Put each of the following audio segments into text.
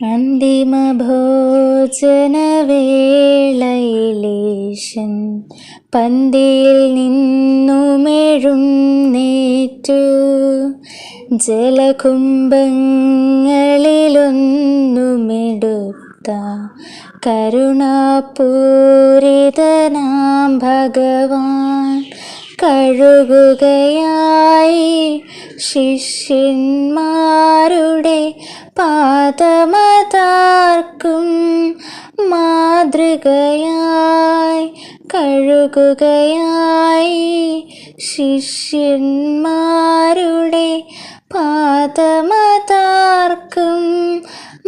അന്തിമഭോജനവേളയിലേശൻ പന്തിയിൽ നിന്നുമെഴും നേറ്റു. ജലകുംഭങ്ങളിലൊന്നുമെടുത്ത കരുണാപൂരിതനാം ഭഗവാൻ കഴുകുകയായി ശിഷ്യന്മാരുടെ പാദമതാർക്കും മാതൃകയായി കഴുകുകയായി ശിഷ്യന്മാരുടെ പാദമതാർക്കും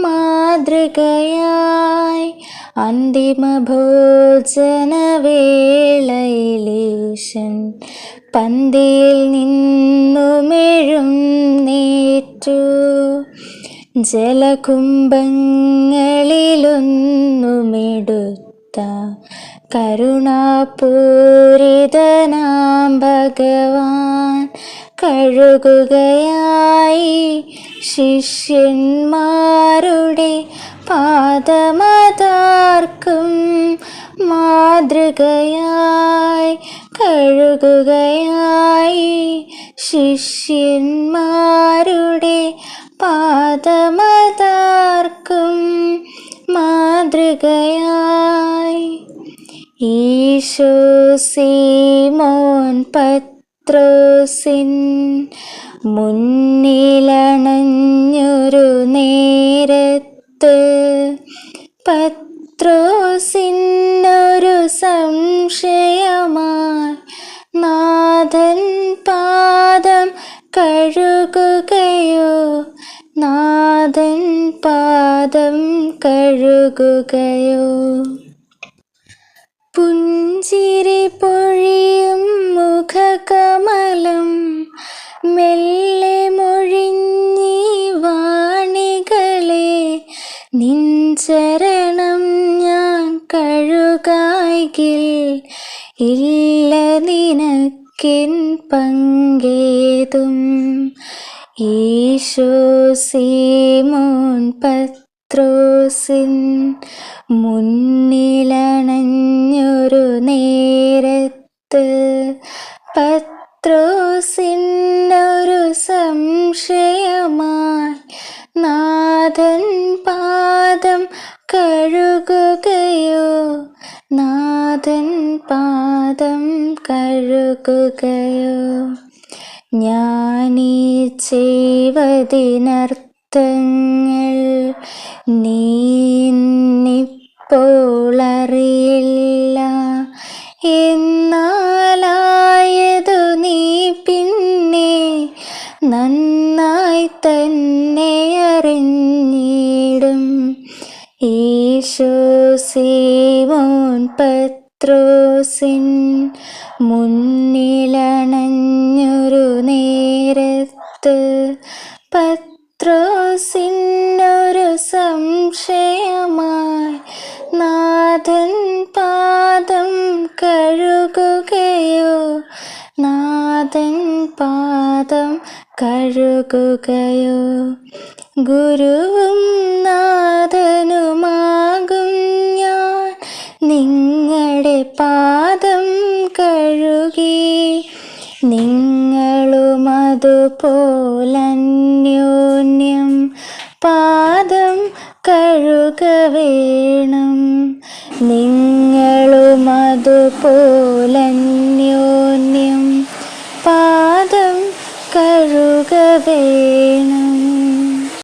മാതൃകയായി അന്തിമഭോജനവേളയിലേശൻ പന്തിയിൽ നിന്നുമെഴും നേറ്റു. ജലകുംഭങ്ങളിലൊന്നുമെടുത്ത കരുണാപൂരിതനാം ഭഗവാൻ കഴുകുകയായി ശിഷ്യന്മാരുടെ പാദമതാർക്കും മാതൃകയായി കഴുകുകയായി ശിഷ്യന്മാരുടെ പാദമതാർക്കും മാതൃകയായി. ഈശോ സീമോൻ പത്രോസിൻ മുന്നിലണഞ്ഞൊരു സംശയമായി നാഥൻ പാദം കഴുകുകയോ? നാഥൻ പാദം കഴുകുകയോ? പുഞ്ചിരി പൊഴിയും മുഖകമലം മെല്ലെ മൊഴിഞ്ഞി വാണികളെ നിൻചരണം ഞാൻ കഴുകായിൽ ഇല്ല നിനക്കിൻ പങ്കേതും. ഈശോ സീമോൻ പത്രോസിൻ മുന്നിലണഞ്ഞൊരു നേരത്ത് പത്രോസിനൊരു സംശയമായി നാഥൻ പാദം കഴുകുകയോ നാഥൻ പാദം കഴുകുകയോ. ഞാനീ ചെയ്വതിനർത്ഥങ്ങൾ നീന്നിപ്പോളറിയില്ല. എന്നാലായതു നീ പിന്നെ നന്നായി തന്നെ അറിഞ്ഞിടും. ഈശോ സീമോൻ പത്രോസിൻ മുന്നിലണഞ്ഞൊരു നേരത്ത് പത്രോസിനൊരു സംശയമായി നാഥൻ പാദം കഴുകുകയോ നാഥൻ പാദം കഴുകുകയോ ഗുരുവും നാഥനുമാകും ഞാൻ നിങ്ങളുടെ പാദം കഴുകി നിങ്ങളും അതുപോലന്യോന്യം പാദം കഴുക വേണം. നിങ്ങളും അതുപോലന്യോന്യം പാദം കഴുക വേണം.